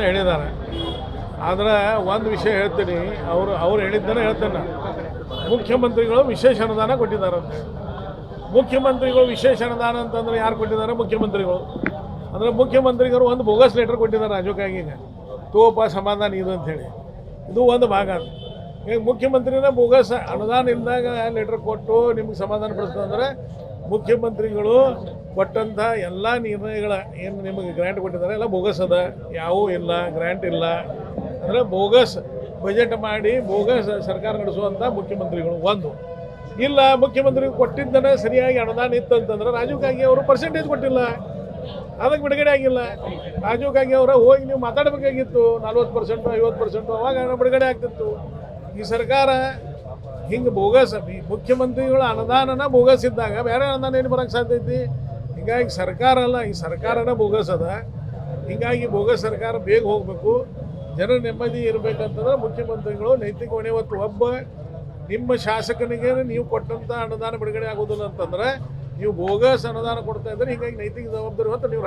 ಹೇಳಿದ್ದಾರೆ. ಆದರೆ ಒಂದು ವಿಷಯ ಹೇಳ್ತೀನಿ, ಅವರು ಅವ್ರು ಹೇಳಿದ್ದನ್ನ ಹೇಳ್ತೇನೆ ಮುಖ್ಯಮಂತ್ರಿಗಳು ವಿಶೇಷ ಅನುದಾನ ಕೊಟ್ಟಿದ್ದಾರಂತೆ ಮುಖ್ಯಮಂತ್ರಿಗಳು ವಿಶೇಷ ಅನುದಾನ ಅಂತಂದ್ರೆ ಯಾರು ಕೊಟ್ಟಿದ್ದಾರೆ? ಮುಖ್ಯಮಂತ್ರಿಗಳು. ಅಂದರೆ ಮುಖ್ಯಮಂತ್ರಿಗಳು ಒಂದು ಬೋಗಸ್ ಲೆಟರ್ ಕೊಟ್ಟಿದ್ದಾರೆ ರಾಜು ಕಾಗಿಗೆ ತೋಪ ಸಮಾಧಾನ ಇದು ಹೇಳಿ. ಇದು ಒಂದು ಭಾಗ ಅದು. ಈಗ ಮುಖ್ಯಮಂತ್ರಿನ ಬೋಗಸ್ ಅನುದಾನ ಇಲ್ಲದಾಗ ಲೆಟರ್ ಕೊಟ್ಟು ನಿಮ್ಗೆ ಸಮಾಧಾನ ಪಡಿಸ್ತಂದ್ರೆ ಮುಖ್ಯಮಂತ್ರಿಗಳು ಕೊಟ್ಟಂಥ ಎಲ್ಲ ನಿರ್ಣಯಗಳ ಏನು ನಿಮಗೆ ಗ್ರ್ಯಾಂಟ್ ಕೊಟ್ಟಿದ್ದಾರೆ, ಎಲ್ಲ ಬೋಗಸ್ ಅದ. ಯಾವೂ ಇಲ್ಲ ಗ್ರ್ಯಾಂಟ್ ಇಲ್ಲ. ಅಂದರೆ ಬೋಗಸ್ ಬಜೆಟ್ ಮಾಡಿ ಬೋಗಸ್ ಸರ್ಕಾರ ನಡೆಸುವಂಥ ಮುಖ್ಯಮಂತ್ರಿಗಳು ಒಂದು. ಇಲ್ಲ, ಮುಖ್ಯಮಂತ್ರಿ ಕೊಟ್ಟಿದ್ದನೇ ಸರಿಯಾಗಿ ಅನುದಾನ ಇತ್ತು ಅಂತಂದ್ರೆ ರಾಜೀವ್ ಗಾಂಧಿ ಅವರು ಪರ್ಸೆಂಟೇಜ್ ಕೊಟ್ಟಿಲ್ಲ. ಅದಕ್ಕೆ ಬಿಡುಗಡೆ ಆಗಿಲ್ಲ. ರಾಜೀವ್ ಗಾಂಧಿ ಅವರ ಹೋಗಿ ನೀವು ಮಾತಾಡಬೇಕಾಗಿತ್ತು. ನಲ್ವತ್ತು ಪರ್ಸೆಂಟು ಐವತ್ತು ಪರ್ಸೆಂಟು ಅವಾಗ ಬಿಡುಗಡೆ ಆಗ್ತಿತ್ತು. ಈ ಸರ್ಕಾರ ಹಿಂಗೆ ಬೋಗಸ್ ಮುಖ್ಯಮಂತ್ರಿಗಳ ಅನುದಾನನ ಬೋಗಸ್ ಇದ್ದಾಗ ಬೇರೆ ಅನುದಾನ ಏನು ಬರೋಕ್ಕೆ ಸಾಧ್ಯ ಐತಿ? ಹೀಗಾಗಿ ಸರ್ಕಾರ ಅಲ್ಲ, ಈ ಸರ್ಕಾರನ ಬೋಗಸ್ ಅದ. ಹೀಗಾಗಿ ಬೋಗಸ್ ಸರ್ಕಾರ ಬೇಗ ಹೋಗಬೇಕು. ಜನ ನೆಮ್ಮದಿ ಇರಬೇಕಂತಂದ್ರೆ ಮುಖ್ಯಮಂತ್ರಿಗಳು ನೈತಿಕ ಹೊಣೆ ಹೊತ್ತು ಒಬ್ಬ ನಿಮ್ಮ ಶಾಸಕನಿಗೆ ನೀವು ಕೊಟ್ಟಂಥ ಅನುದಾನ ಬಿಡುಗಡೆ ಆಗೋದಿಲ್ಲ ಅಂತಂದ್ರೆ ನೀವು ಬೋಗಸ್ ಅನುದಾನ ಕೊಡ್ತಾ ಇದ್ರೆ ಹೀಗಾಗಿ ನೈತಿಕ ಜವಾಬ್ದಾರಿ ಹೊತ್ತು ನೀವು